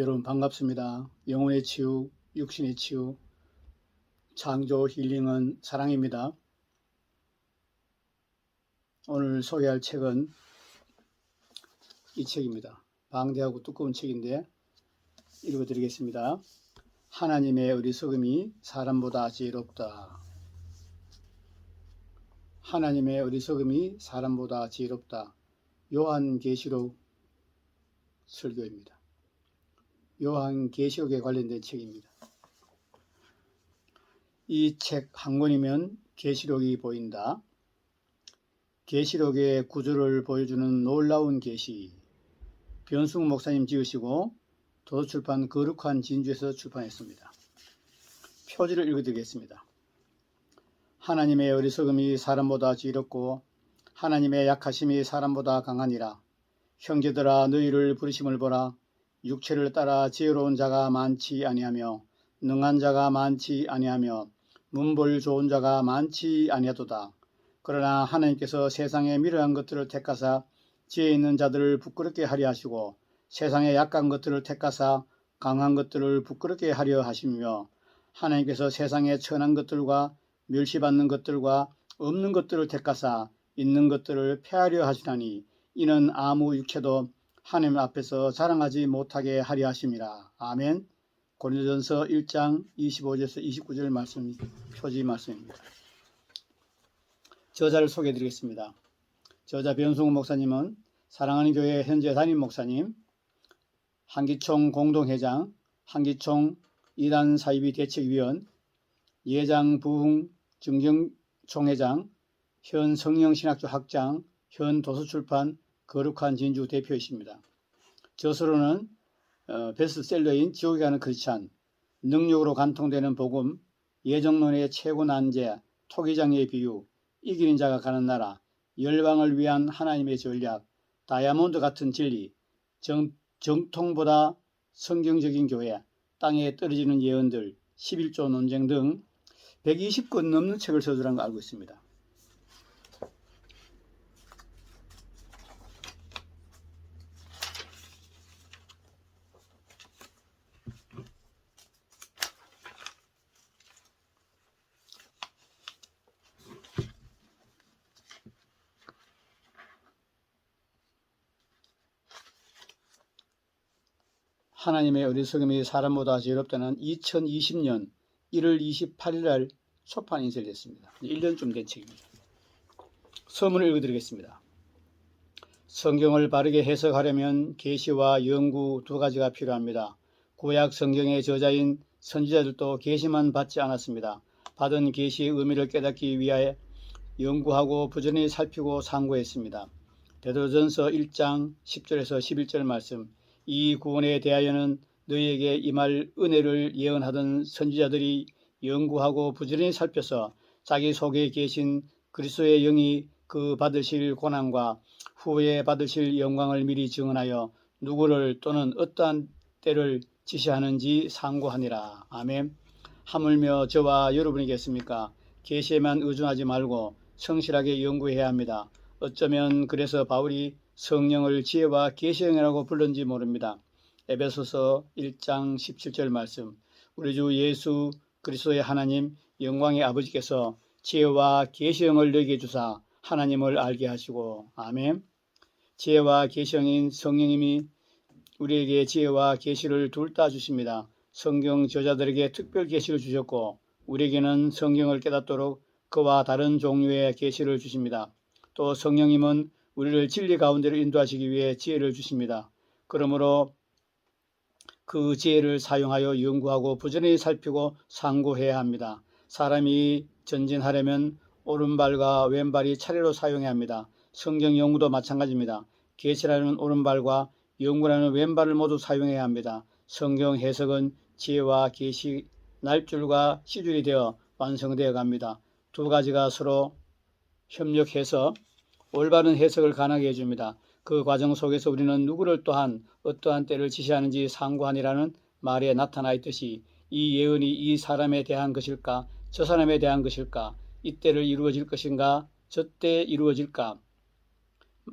여러분 반갑습니다. 영혼의 치유, 육신의 치유, 창조 힐링은 사랑입니다. 오늘 소개할 책은 이 책입니다. 방대하고 두꺼운 책인데 읽어드리겠습니다. 하나님의 어리석음이 사람보다 지혜롭다. 하나님의 어리석음이 사람보다 지혜롭다. 요한계시록 설교입니다. 요한계시록에 관련된 책입니다. 이 책 한 권이면 계시록이 보인다. 계시록의 구조를 보여주는 놀라운 계시. 변승 목사님 지으시고 도서출판 거룩한 진주에서 출판했습니다. 표지를 읽어드리겠습니다. 하나님의 어리석음이 사람보다 지혜롭고 하나님의 약하심이 사람보다 강하니라. 형제들아 너희를 부르심을 보라. 육체를 따라 지혜로운 자가 많지 아니하며 능한 자가 많지 아니하며 문볼 좋은 자가 많지 아니하도다. 그러나 하나님께서 세상에 미련한 것들을 택하사 지혜 있는 자들을 부끄럽게 하려 하시고 세상에 약한 것들을 택하사 강한 것들을 부끄럽게 하려 하시며 하나님께서 세상에 천한 것들과 멸시받는 것들과 없는 것들을 택하사 있는 것들을 폐하려 하시나니 이는 아무 육체도 하나님 앞에서 자랑하지 못하게 하려 하심이라. 아멘. 고린도전서 1장 25절에서 29절 말씀 표지 말씀입니다. 저자를 소개해 드리겠습니다. 저자 변승우 목사님은 사랑하는 교회 현재 담임 목사님, 한기총 공동회장, 한기총 이단 사이비 대책위원, 예장 부흥 증경총회장, 현 성령신학교 학장, 현 도서출판 거룩한 진주 대표이십니다. 저서로는 어, 베스트셀러인 지옥에 가는 크리스찬, 능력으로 간통되는 복음, 예정론의 최고 난제, 토기장의 비유, 이기는 자가 가는 나라, 열방을 위한 하나님의 전략, 다이아몬드 같은 진리, 정, 정통보다 성경적인 교회, 땅에 떨어지는 예언들, 11조 논쟁 등 120권 넘는 책을 서술한 거 알고 있습니다. 하나님의 어리석음이 사람보다 지혜롭다는 2020년 1월 28일 날 초판 인쇄됐습니다. 1년쯤 된 책입니다. 서문을 읽어드리겠습니다. 성경을 바르게 해석하려면 계시와 연구 두 가지가 필요합니다. 구약 성경의 저자인 선지자들도 계시만 받지 않았습니다. 받은 계시의 의미를 깨닫기 위하여 연구하고 부전히 살피고 상고했습니다. 베드로전서 1장 10절에서 11절 말씀 이 구원에 대하여는 너희에게 임할 은혜를 예언하던 선지자들이 연구하고 부지런히 살펴서 자기 속에 계신 그리스도의 영이 그 받으실 고난과 후에 받으실 영광을 미리 증언하여 누구를 또는 어떠한 때를 지시하는지 상고하니라. 아멘. 하물며 저와 여러분이겠습니까? 계시에만 의존하지 말고 성실하게 연구해야 합니다. 어쩌면 그래서 바울이 성령을 지혜와 계시형이라고 불렀는지 모릅니다. 에베소서 1장 17절 말씀 우리 주 예수 그리스도의 하나님 영광의 아버지께서 지혜와 계시형을 너에게 주사 하나님을 알게 하시고 아멘 지혜와 계시형인 성령님이 우리에게 지혜와 계시를 둘 다 주십니다. 성경 저자들에게 특별 계시를 주셨고 우리에게는 성경을 깨닫도록 그와 다른 종류의 계시를 주십니다. 또 성령님은 우리를 진리 가운데로 인도하시기 위해 지혜를 주십니다. 그러므로 그 지혜를 사용하여 연구하고 부전히 살피고 상고해야 합니다. 사람이 전진하려면 오른발과 왼발이 차례로 사용해야 합니다. 성경 연구도 마찬가지입니다. 계시라는 오른발과 연구라는 왼발을 모두 사용해야 합니다. 성경 해석은 지혜와 계시 날줄과 시줄이 되어 완성되어 갑니다. 두 가지가 서로 협력해서 올바른 해석을 가능하게 해줍니다. 그 과정 속에서 우리는 누구를 또한 어떠한 때를 지시하는지 상고하니라는 말에 나타나 있듯이 이 예언이 이 사람에 대한 것일까 저 사람에 대한 것일까 이때를 이루어질 것인가 저 때 이루어질까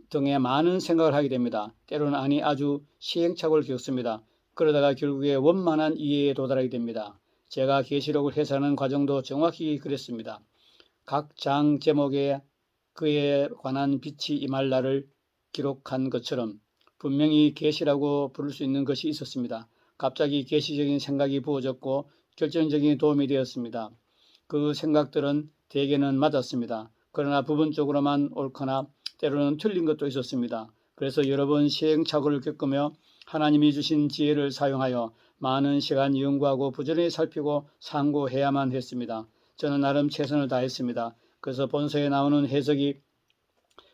등의 많은 생각을 하게 됩니다. 때로는 아니 아주 시행착오를 겪습니다. 그러다가 결국에 원만한 이해에 도달하게 됩니다. 제가 계시록을 해석하는 과정도 정확히 그랬습니다. 각 장 제목에 그에 관한 빛이 임할 날을 기록한 것처럼 분명히 계시라고 부를 수 있는 것이 있었습니다. 갑자기 계시적인 생각이 부어졌고 결정적인 도움이 되었습니다. 그 생각들은 대개는 맞았습니다. 그러나 부분적으로만 옳거나 때로는 틀린 것도 있었습니다. 그래서 여러 번 시행착오를 겪으며 하나님이 주신 지혜를 사용하여 많은 시간 연구하고 부지런히 살피고 상고해야만 했습니다. 저는 나름 최선을 다했습니다. 그래서 본서에 나오는 해석이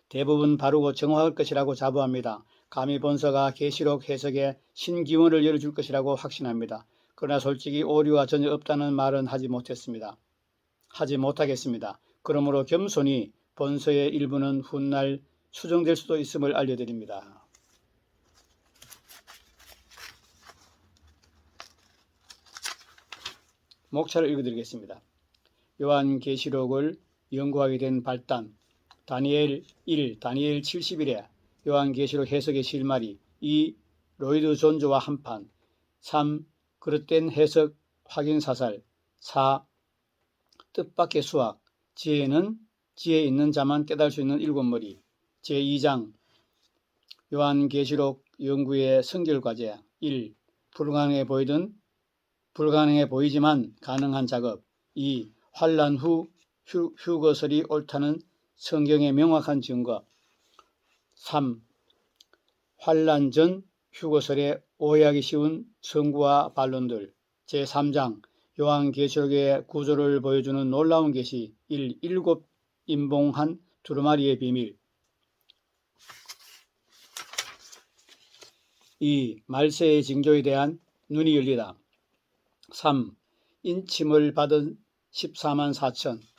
대부분 바르고 정확할 것이라고 자부합니다. 감히 본서가 계시록 해석에 신기원을 열어줄 것이라고 확신합니다. 그러나 솔직히 오류가 전혀 없다는 말은 하지 못했습니다. 하지 못하겠습니다. 그러므로 겸손히 본서의 일부는 훗날 수정될 수도 있음을 알려드립니다. 목차를 읽어드리겠습니다. 요한계시록을 연구하게 된 발단 다니엘 1, 다니엘 70일에 요한계시록 해석의 실마리 2. 로이드 존조와 한판 3. 그릇된 해석 확인 사살 4. 뜻밖의 수학 지혜는 지혜 있는 자만 깨달을 수 있는 일곱 머리 제2장 요한계시록 연구의 성결과제 1. 불가능해 보이던 불가능해 보이지만 가능한 작업 2. 환란 후 휴, 휴거설이 옳다는 성경의 명확한 증거 3. 환란 전 휴거설에 오해하기 쉬운 성구와 반론들 제3장 요한계시록의 구조를 보여주는 놀라운 계시 1. 일곱 인봉한 두루마리의 비밀 2. 말세의 징조에 대한 눈이 열리다 3. 인침을 받은 14만 4천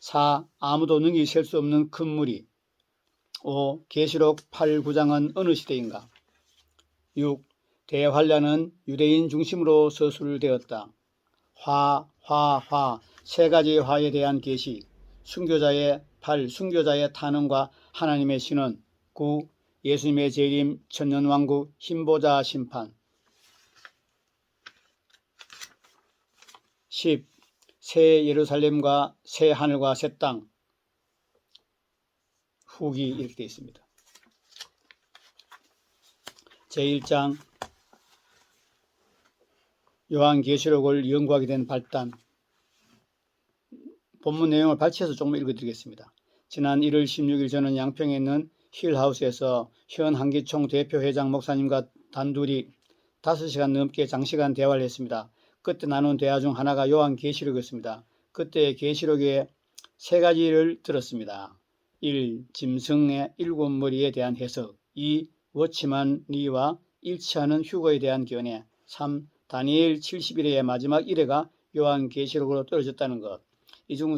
4. 아무도 능히 셀 수 없는 큰 무리 5. 계시록 8, 9장은 어느 시대인가 6. 대환란은 유대인 중심으로 서술되었다. 화, 화, 화, 세 가지 화에 대한 계시, 순교자의 팔, 순교자의 탄원과 하나님의 신원, 9. 예수님의 재림, 천년왕국, 힘보자 심판 10. 새 예루살렘과 새 하늘과 새 땅 후기 이렇게 되어 있습니다. 제1장 요한계시록을 연구하게 된 발단 본문 내용을 발췌해서 조금 읽어드리겠습니다. 지난 1월 16일 저는 양평에 있는 힐하우스에서 현 한기총 대표 회장 목사님과 단둘이 5시간 넘게 장시간 대화를 했습니다. 그때 나눈 대화 중 하나가 요한 계시록이었습니다. 그때 계시록의 세 가지를 들었습니다. 1. 짐승의 일곱 머리에 대한 해석 2. 워치만 리와 일치하는 휴거에 대한 견해 3. 다니엘 70일의 마지막 1회가 요한 계시록으로 떨어졌다는 것. 이 중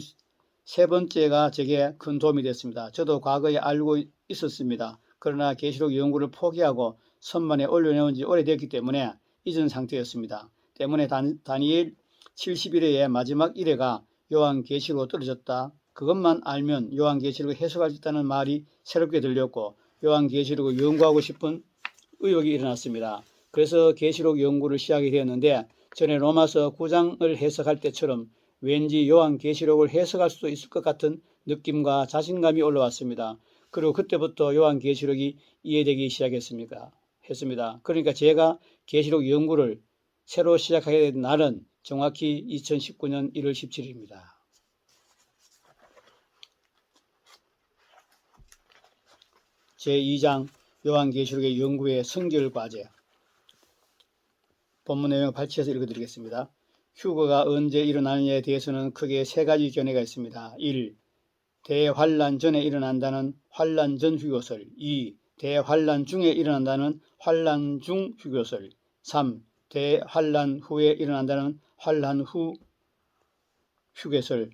세 번째가 제게 큰 도움이 됐습니다. 저도 과거에 알고 있었습니다. 그러나 계시록 연구를 포기하고 선반에 올려놓은 지 오래됐기 때문에 잊은 상태였습니다. 때문에 다니엘 71회의 마지막 1회가 요한계시록으로 떨어졌다. 그것만 알면 요한계시록을 해석할 수 있다는 말이 새롭게 들렸고 요한계시록을 연구하고 싶은 의욕이 일어났습니다. 그래서 계시록 연구를 시작이 되었는데 전에 로마서 9장을 해석할 때처럼 왠지 요한계시록을 해석할 수도 있을 것 같은 느낌과 자신감이 올라왔습니다. 그리고 그때부터 요한계시록이 이해되기 시작했습니다. 했습니다. 그러니까 제가 계시록 연구를 새로 시작하게 된 날은 정확히 2019년 1월 17일입니다. 제2장 요한계시록의 연구의 성결 과제 본문 내용을 발췌해서 읽어드리겠습니다. 휴거가 언제 일어나느냐에 대해서는 크게 세 가지 견해가 있습니다. 1. 대환란 전에 일어난다는 환란 전 휴거설 2. 대환란 중에 일어난다는 환란 중 휴거설 3. 대환란 후에 일어난다는 환란 후 휴게설,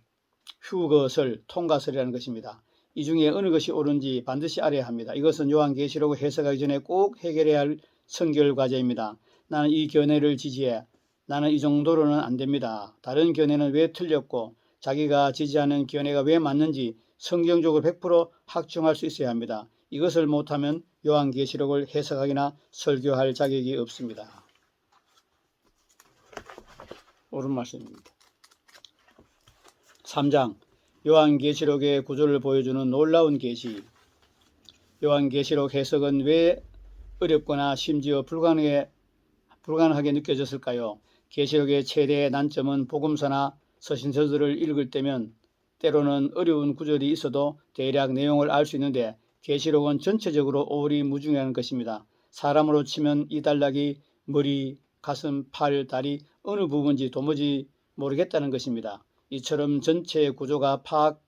휴거설, 통과설이라는 것입니다. 이 중에 어느 것이 옳은지 반드시 알아야 합니다. 이것은 요한계시록을 해석하기 전에 꼭 해결해야 할 성결 과제입니다. 나는 이 견해를 지지해. 나는 이 정도로는 안 됩니다. 다른 견해는 왜 틀렸고 자기가 지지하는 견해가 왜 맞는지 성경적으로 100% 확증할 수 있어야 합니다. 이것을 못하면 요한계시록을 해석하기나 설교할 자격이 없습니다. 옳은 말씀입니다. 3장 요한계시록의 구조를 보여주는 놀라운 계시 요한계시록 해석은 왜 어렵거나 심지어 불가능해, 불가능하게 느껴졌을까요? 계시록의 최대의 난점은 복음서나 서신서들을 읽을 때면 때로는 어려운 구절이 있어도 대략 내용을 알 수 있는데 계시록은 전체적으로 오리 무중하는 것입니다. 사람으로 치면 이 단락이 머리, 가슴, 팔, 다리 어느 부분인지 도무지 모르겠다는 것입니다. 이처럼 전체 구조가 파악,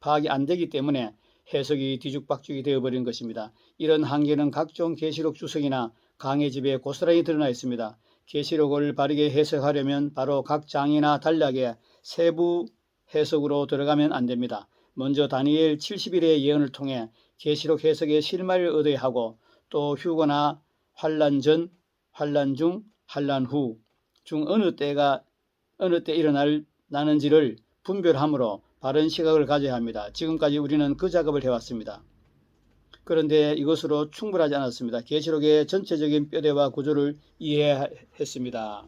파악이 안 되기 때문에 해석이 뒤죽박죽이 되어버린 것입니다. 이런 한계는 각종 계시록 주석이나 강의 집에 고스란히 드러나 있습니다. 계시록을 바르게 해석하려면 바로 각 장이나 단락의 세부 해석으로 들어가면 안 됩니다. 먼저 다니엘 70일의 예언을 통해 계시록 해석의 실마리를 얻어야 하고 또 휴거나 환란 전, 환란 중, 환란 후 중 어느 때가 어느 때 일어날 나는지를 분별함으로 바른 시각을 가져야 합니다. 지금까지 우리는 그 작업을 해왔습니다. 그런데 이것으로 충분하지 않았습니다. 계시록의 전체적인 뼈대와 구조를 이해했습니다.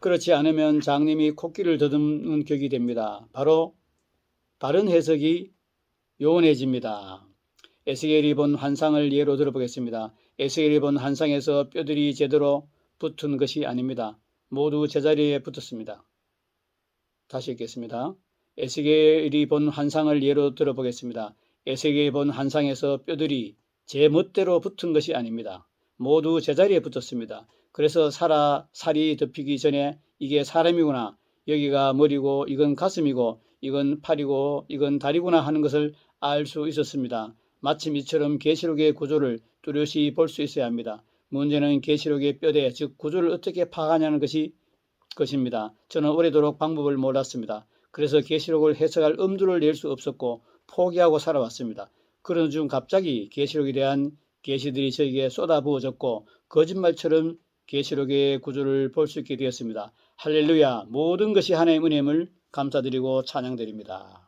그렇지 않으면 장님이 코끼를 더듬는 격이 됩니다. 바로 바른 해석이 요원해집니다. 에스겔이 본 환상을 예로 들어보겠습니다. 에스겔이 본 환상에서 뼈들이 제대로 붙은 것이 아닙니다. 모두 제자리에 붙었습니다. 다시 읽겠습니다. 에스겔이 본 환상을 예로 들어보겠습니다. 에스겔이 본 환상에서 뼈들이 제 멋대로 붙은 것이 아닙니다. 모두 제자리에 붙었습니다. 그래서 살아, 살이 덮이기 전에 이게 사람이구나. 여기가 머리고 이건 가슴이고 이건 팔이고 이건 다리구나 하는 것을 알 수 있었습니다. 마침 이처럼 계시록의 구조를 뚜렷이 볼 수 있어야 합니다. 문제는 계시록의 뼈대, 즉 구조를 어떻게 파악하냐는 것이 것입니다. 저는 오래도록 방법을 몰랐습니다. 그래서 계시록을 해석할 엄두를 낼 수 없었고 포기하고 살아왔습니다. 그런 중 갑자기 계시록에 대한 계시들이 저에게 쏟아부어졌고 거짓말처럼 계시록의 구조를 볼 수 있게 되었습니다. 할렐루야! 모든 것이 하나님의 은혜임을 감사드리고 찬양드립니다.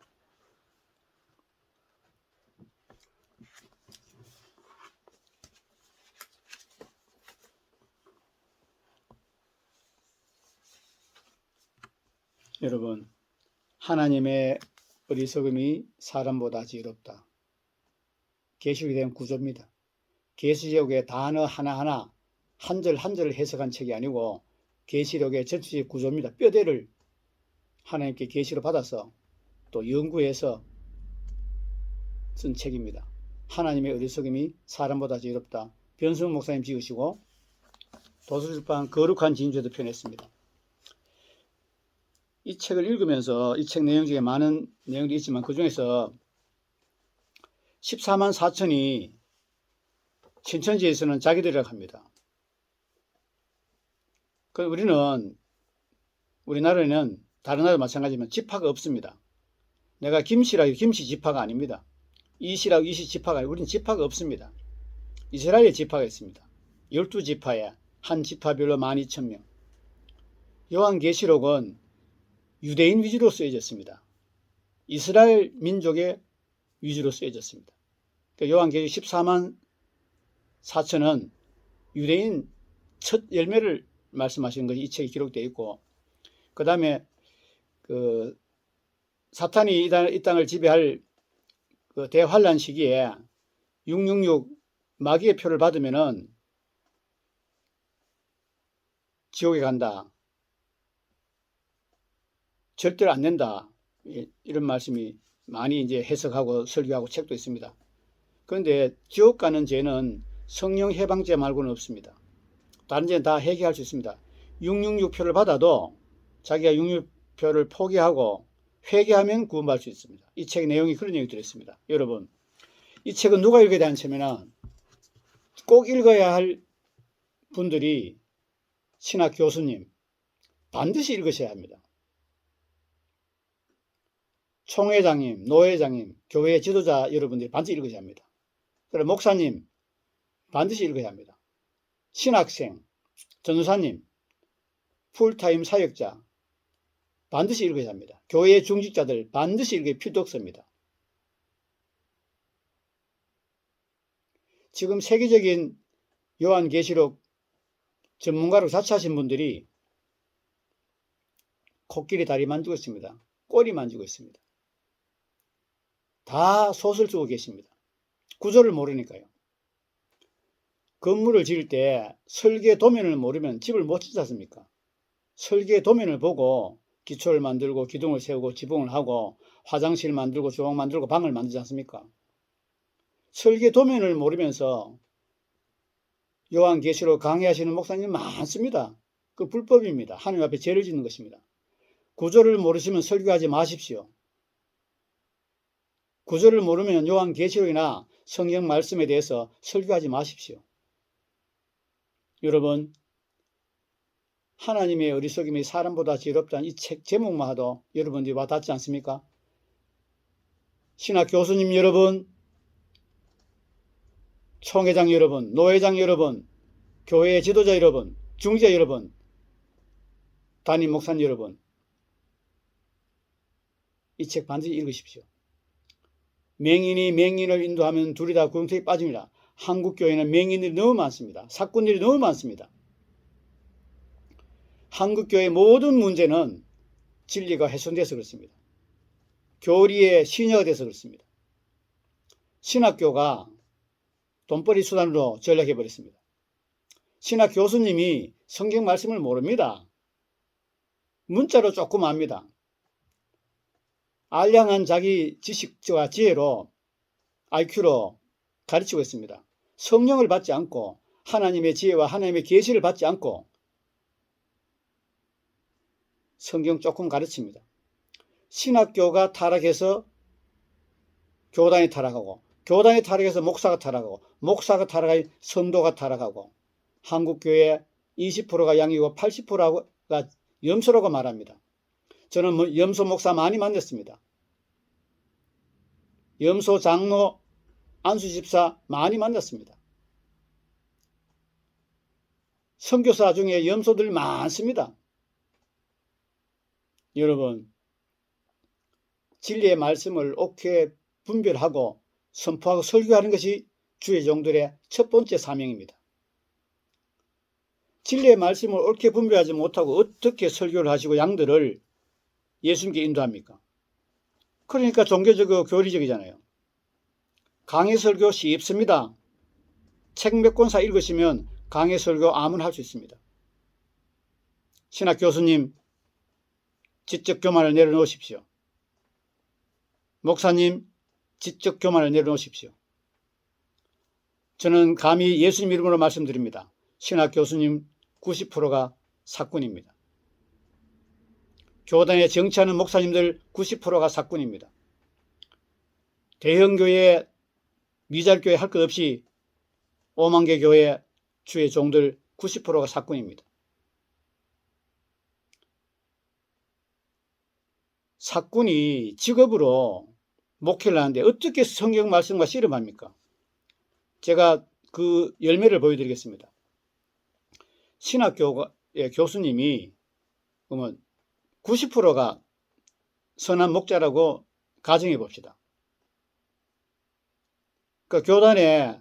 여러분, 하나님의 어리석음이 사람보다 지혜롭다. 계시록에 대한 구조입니다. 계시록의 단어 하나하나 한절 한 절을 해석한 책이 아니고 계시록의 전체적 구조입니다. 뼈대를 하나님께 계시로 받아서 또 연구해서 쓴 책입니다. 하나님의 어리석음이 사람보다 지혜롭다. 변승 목사님 지으시고 도서출판 거룩한 진주에도 표현했습니다. 이 책을 읽으면서 이 책 내용 중에 많은 내용이 있지만 그 중에서 14만 4천이 신천지에서는 자기들이라고 합니다. 그 우리는 우리나라에는 다른 나라도 마찬가지지만 지파가 없습니다. 내가 김씨라고 김씨 지파가 아닙니다. 이씨라고 이씨 지파가 아니고 우리는 지파가 없습니다. 이스라엘에 지파가 있습니다. 12지파에 한 지파별로 12,000명. 요한계시록은 유대인 위주로 쓰여졌습니다. 이스라엘 민족의 위주로 쓰여졌습니다. 그러니까 요한계시 14만 4천은 유대인 첫 열매를 말씀하시는 것이 이 책에 기록되어 있고 그 다음에 그 사탄이 이, 이 땅을 지배할 그 대환란 시기에 666 마귀의 표를 받으면은 지옥에 간다. 절대로 안 된다. 이런 말씀이 많이 이제 해석하고 설교하고 책도 있습니다. 그런데 지옥 가는 죄는 성령 해방죄 말고는 없습니다. 다른 죄는 다 해결할 수 있습니다. 666표를 받아도 자기가 666표를 포기하고 회개하면 구원받을 수 있습니다. 이 책의 내용이 그런 얘기 들었습니다. 여러분, 이 책은 누가 읽어야 되는 책이면 꼭 읽어야 할 분들이 신학 교수님 반드시 읽으셔야 합니다. 총회장님, 노회장님, 교회 지도자 여러분들이 반드시 읽으셔야 합니다. 그리고 목사님 반드시 읽어야 합니다. 신학생, 전도사님, 풀타임 사역자 반드시 읽어야 합니다. 교회 중직자들 반드시 읽어야 필독서입니다. 지금 세계적인 요한계시록 전문가로 자처하신 분들이 코끼리 다리 만지고 있습니다. 꼬리 만지고 있습니다. 다 솥을 쓰고 계십니다. 구조를 모르니까요. 건물을 지을 때 설계 도면을 모르면 집을 못 짓지 않습니까? 설계 도면을 보고 기초를 만들고 기둥을 세우고 지붕을 하고 화장실 만들고 주방 만들고 방을 만들지 않습니까? 설계 도면을 모르면서 요한계시록 강의하시는 목사님 많습니다. 그 불법입니다. 하나님 앞에 죄를 짓는 것입니다. 구조를 모르시면 설교하지 마십시오. 구조를 모르면 요한 계시록이나 성경 말씀에 대해서 설교하지 마십시오. 여러분, 하나님의 어리석임이 사람보다 지혜롭다는 이 책 제목만 해도 여러분들이 와닿지 않습니까? 신학 교수님 여러분, 총회장 여러분, 노회장 여러분, 교회 지도자 여러분, 중재 여러분, 담임 목사님 여러분, 이 책 반드시 읽으십시오. 맹인이 맹인을 인도하면 둘이 다 구렁텅이 빠집니다. 한국 교회는 맹인들이 너무 많습니다. 사건들이 너무 많습니다. 한국 교회 모든 문제는 진리가 훼손돼서 그렇습니다. 교리의 신여가 돼서 그렇습니다. 신학교가 돈벌이 수단으로 전락해 버렸습니다. 신학 교수님이 성경 말씀을 모릅니다. 문자로 조금 압니다. 알량한 자기 지식과 지혜로 IQ로 가르치고 있습니다. 성령을 받지 않고 하나님의 지혜와 하나님의 계시를 받지 않고 성경 조금 가르칩니다. 신학교가 타락해서 교단이 타락하고 교단이 타락해서 목사가 타락하고 목사가 타락하여 성도가 타락하고 한국교회 20%가 양이고 80%가 염소라고 말합니다. 저는 뭐 염소 목사 많이 만났습니다. 염소 장로 안수 집사 많이 만났습니다. 선교사 중에 염소들 많습니다. 여러분, 진리의 말씀을 옳게 분별하고 선포하고 설교하는 것이 주의 종들의 첫 번째 사명입니다. 진리의 말씀을 옳게 분별하지 못하고 어떻게 설교를 하시고 양들을 예수님께 인도합니까? 그러니까 종교적이고 교리적이잖아요. 강의 설교 쉽습니다. 책 몇 권사 읽으시면 강의 설교 아무나 할 수 있습니다. 신학 교수님, 지적 교만을 내려놓으십시오. 목사님, 지적 교만을 내려놓으십시오. 저는 감히 예수님 이름으로 말씀드립니다. 신학 교수님 90%가 사꾼입니다. 교단에 정치하는 목사님들 90%가 사꾼입니다. 대형교회, 미잘교회 할 것 없이 오만개 교회 주의 종들 90%가 사꾼입니다. 사꾼이 직업으로 목회를 하는데 어떻게 성경 말씀과 씨름합니까? 제가 그 열매를 보여드리겠습니다. 신학교의 교수님이 그러면 90%가 선한 목자라고 가정해 봅시다. 그 교단에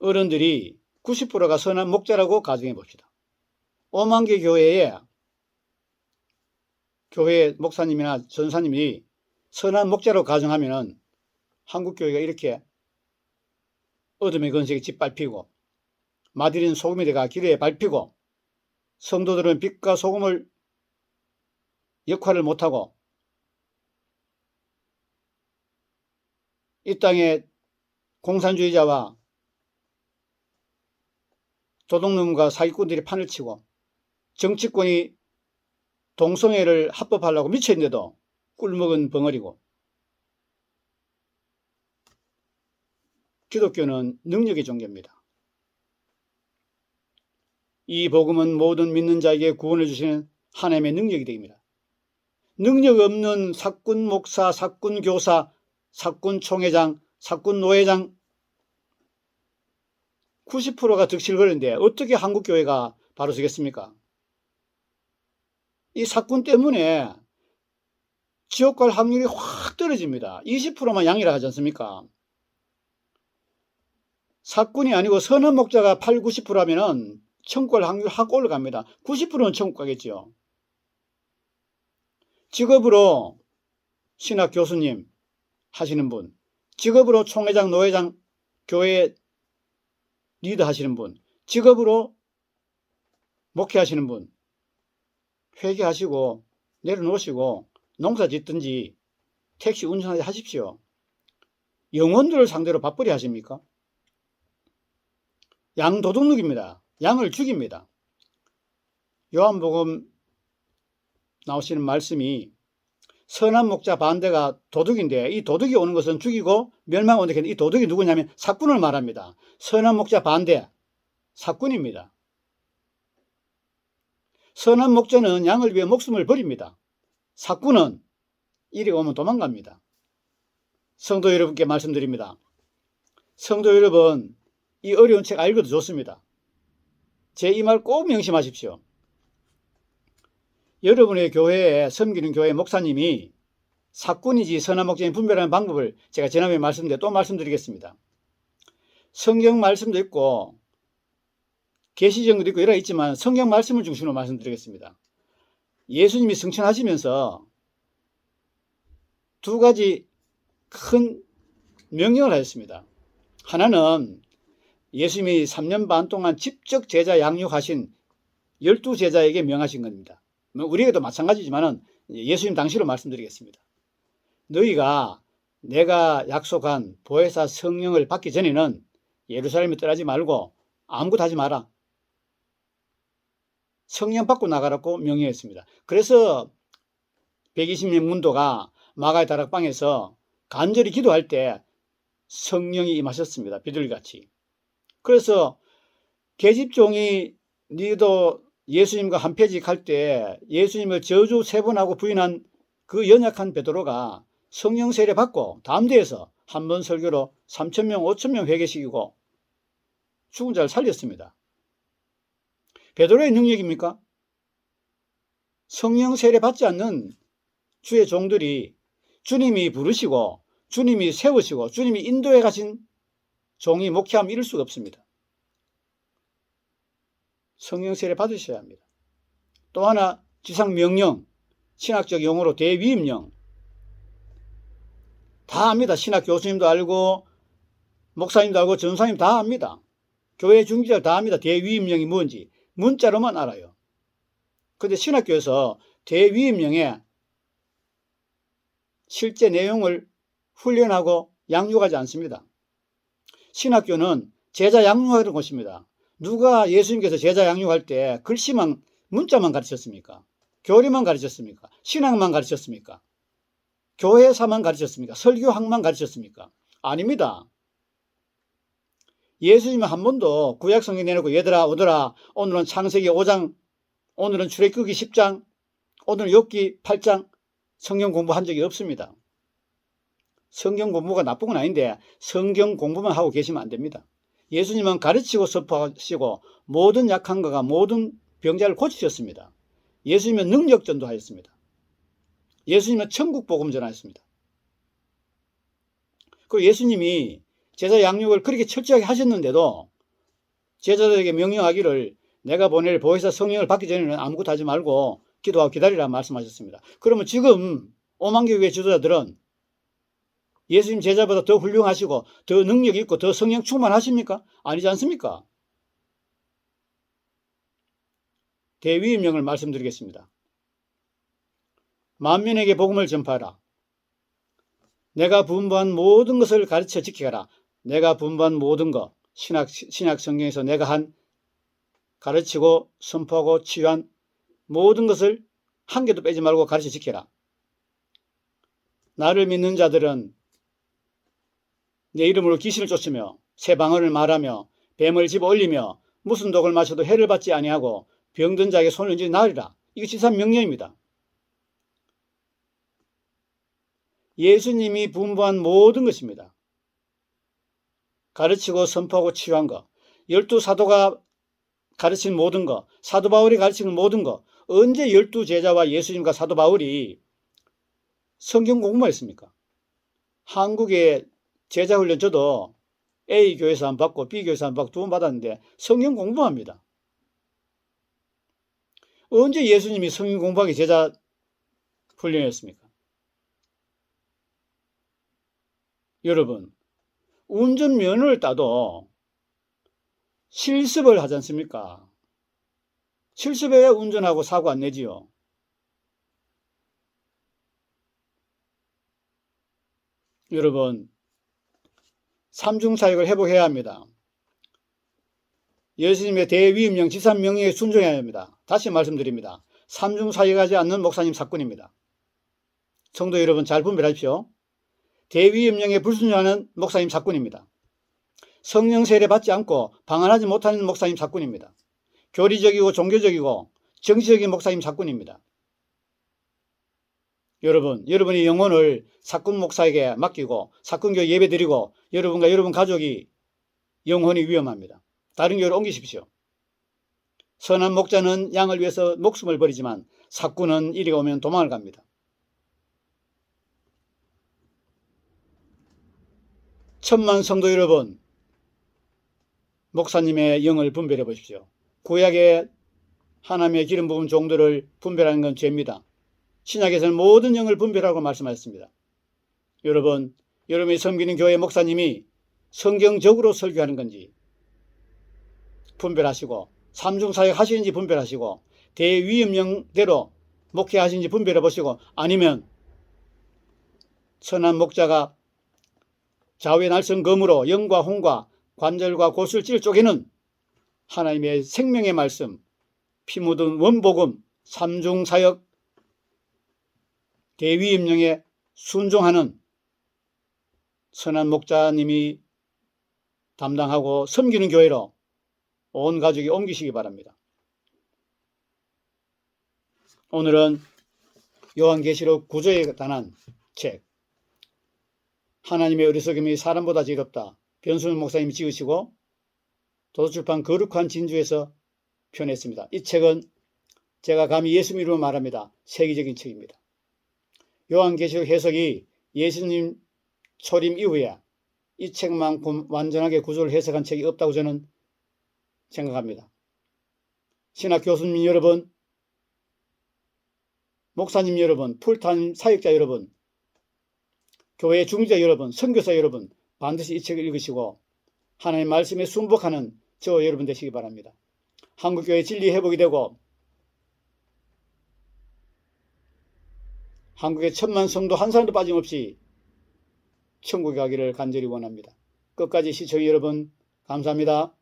어른들이 90%가 선한 목자라고 가정해 봅시다. 오만개 교회에 교회 목사님이나 전사님이 선한 목자로 가정하면은 한국 교회가 이렇게 어둠의 건색이 짓밟히고 마디린 소금이 돼가 길에 밟히고 성도들은 빛과 소금을 역할을 못하고 이 땅에 공산주의자와 도둑놈과 사기꾼들이 판을 치고 정치권이 동성애를 합법하려고 미쳐있는데도 꿀먹은 벙어리고 기독교는 능력의 종교입니다. 이 복음은 모든 믿는 자에게 구원을 주시는 하나님의 능력이 됩니다. 능력 없는 사꾼 목사, 사꾼 교사, 사꾼 총회장, 사꾼 노회장 90%가 득실거리는데 어떻게 한국교회가 바로 서겠습니까? 이 사건 때문에 지옥 갈 확률이 확 떨어집니다. 20%만 양이라 하지 않습니까? 사건이 아니고 선언 목자가 8, 90%라면 천국 갈 확률 확 올라갑니다. 90%는 천국 가겠죠. 직업으로 신학 교수님 하시는 분, 직업으로 총회장, 노회장, 교회 리더 하시는 분, 직업으로 목회하시는 분, 회개하시고 내려놓으시고 농사 짓든지 택시 운전하지 하십시오. 영혼들을 상대로 밥벌이 하십니까? 양 도둑놈입니다. 양을 죽입니다. 요한복음 나오시는 말씀이 선한 목자 반대가 도둑인데 이 도둑이 오는 것은 죽이고 멸망 오는 이 도둑이 누구냐면 사꾼을 말합니다. 선한 목자 반대 사꾼입니다. 선한 목자는 양을 위해 목숨을 버립니다. 사꾼은 이리 오면 도망갑니다. 성도 여러분께 말씀드립니다. 성도 여러분, 이 어려운 책 알고도 좋습니다. 제 이 말 꼭 명심하십시오. 여러분의 교회에 섬기는 교회 목사님이 사꾼이지 선한 목자인 분별하는 방법을 제가 지난번에 말씀드려 또 말씀드리겠습니다. 성경 말씀도 있고 계시정도 있고 여러 있지만 성경 말씀을 중심으로 말씀드리겠습니다. 예수님이 승천하시면서 두 가지 큰 명령을 하셨습니다. 하나는 예수님이 3년 반 동안 직접 제자 양육하신 열두 제자에게 명하신 겁니다. 뭐 우리에게도 마찬가지지만은 예수님 당시로 말씀드리겠습니다. 너희가 내가 약속한 보혜사 성령을 받기 전에는 예루살렘에 떠나지 말고 아무것도 하지 마라. 성령 받고 나가라고 명령했습니다. 그래서 120명 문도가 마가의 다락방에서 간절히 기도할 때 성령이 임하셨습니다. 비둘기같이. 그래서 계집종이 니도 예수님과 한 페이지 갈 때 예수님을 저주 세 번 하고 부인한 그 연약한 베드로가 성령 세례 받고 다음 대에서 한 번 설교로 3천명 5천명 회개시키고 죽은 자를 살렸습니다. 베드로의 능력입니까? 성령 세례 받지 않는 주의 종들이 주님이 부르시고 주님이 세우시고 주님이 인도해 가신 종이 목회하면 이룰 수가 없습니다. 성령 세례 받으셔야 합니다. 또 하나 지상 명령, 신학적 용어로 대위임령. 다 압니다. 신학 교수님도 알고 목사님도 알고 전사님 다 압니다. 교회 중지자 다 압니다. 대위임령이 뭔지 문자로만 알아요. 근데 신학교에서 대위임령에 실제 내용을 훈련하고 양육하지 않습니다. 신학교는 제자 양육하는 곳입니다. 누가 예수님께서 제자 양육할 때 글씨만 문자만 가르쳤습니까? 교리만 가르쳤습니까? 신학만 가르쳤습니까? 교회사만 가르쳤습니까? 설교학만 가르쳤습니까? 아닙니다. 예수님은 한 번도 구약 성경 내놓고 얘들아 오더라 오늘은 창세기 5장 오늘은 출애굽기 10장 오늘은 욥기 8장 성경 공부한 적이 없습니다. 성경 공부가 나쁜 건 아닌데 성경 공부만 하고 계시면 안 됩니다. 예수님은 가르치고 선포하시고 모든 약한 거가 모든 병자를 고치셨습니다. 예수님은 능력 전도하였습니다. 예수님은 천국 복음 전하였습니다. 그리고 예수님이 제자 양육을 그렇게 철저하게 하셨는데도 제자들에게 명령하기를 내가 보낼 보혜사 성령을 받기 전에는 아무것도 하지 말고 기도하고 기다리라 말씀하셨습니다. 그러면 지금 오만개 교회 지도자들은 예수님 제자보다 더 훌륭하시고 더 능력 있고 더 성령 충만하십니까? 아니지 않습니까? 대위임령을 말씀드리겠습니다. 만민에게 복음을 전파하라. 내가 분부한 모든 것을 가르쳐 지키라. 내가 분부한 모든 것, 신학, 신약 성경에서 내가 한 가르치고 선포하고 치유한 모든 것을 한 개도 빼지 말고 가르쳐 지켜라. 나를 믿는 자들은 내 이름으로 귀신을 쫓으며 새 방언을 말하며 뱀을 집어 올리며 무슨 독을 마셔도 해를 받지 아니하고 병든 자에게 손을 얹지 나으리라. 이거 지산 명령입니다. 예수님이 분부한 모든 것입니다. 가르치고 선포하고 치유한 것, 열두 사도가 가르친 모든 것, 사도 바울이 가르치는 모든 것, 언제 열두 제자와 예수님과 사도 바울이 성경 공부했습니까? 한국에 제자 훈련 저도 A 교회에서 한 받고 B 교회에서 한 받고 두 번 받았는데 성경 공부합니다. 언제 예수님이 성경 공부하기 제자 훈련했습니까? 여러분, 운전면허를 따도 실습을 하지 않습니까? 실습해야 운전하고 사고 안 내지요. 여러분, 삼중사역을 회복해야 합니다. 예수님의 대위임령 지산명령에 순종해야 합니다. 다시 말씀드립니다. 삼중사역하지 않는 목사님 사건입니다. 성도 여러분 잘 분별하십시오. 대위임령에 불순종하는 목사님 사건입니다. 성령 세례 받지 않고 방한하지 못하는 목사님 사건입니다. 교리적이고 종교적이고 정치적인 목사님 사건입니다. 여러분, 여러분의 영혼을 사건 목사에게 맡기고 사건교 예배 드리고 여러분과 여러분 가족이 영혼이 위험합니다. 다른 교회로 옮기십시오. 선한 목자는 양을 위해서 목숨을 버리지만 사꾼은 이리가 오면 도망을 갑니다. 천만 성도 여러분, 목사님의 영을 분별해 보십시오. 구약의 하나님의 기름 부은 종들을 분별하는 건 죄입니다. 신약에서는 모든 영을 분별하고 말씀하셨습니다. 여러분, 여러분이 섬기는 교회 목사님이 성경적으로 설교하는 건지 분별하시고 삼중 사역 하시는지 분별하시고 대위임령대로 목회하시는지 분별해 보시고 아니면 선한 목자가 좌우의 날선 검으로 영과 홍과 관절과 곳을 찔 쪽에는 하나님의 생명의 말씀, 피 묻은 원복음, 삼중 사역, 대위 임령에 순종하는 선한 목자님이 담당하고 섬기는 교회로 온 가족이 옮기시기 바랍니다. 오늘은 요한계시록 구조에 관한 책 하나님의 어리석음이 사람보다 지럽다. 변순 목사님이 지으시고 도서출판 거룩한 진주에서 표현했습니다. 이 책은 제가 감히 예수님 이름으로 말합니다. 세계적인 책입니다. 요한계시록 해석이 예수님 초림 이후에 이 책만큼 완전하게 구조를 해석한 책이 없다고 저는 생각합니다. 신학 교수님 여러분, 목사님 여러분, 풀타임 사역자 여러분, 교회 중재 여러분, 선교사 여러분 반드시 이 책을 읽으시고 하나님의 말씀에 순복하는 저 여러분 되시기 바랍니다. 한국교회 진리 회복이 되고 한국의 천만 성도 한 사람도 빠짐없이 천국에 가기를 간절히 원합니다. 끝까지 시청 여러분 감사합니다.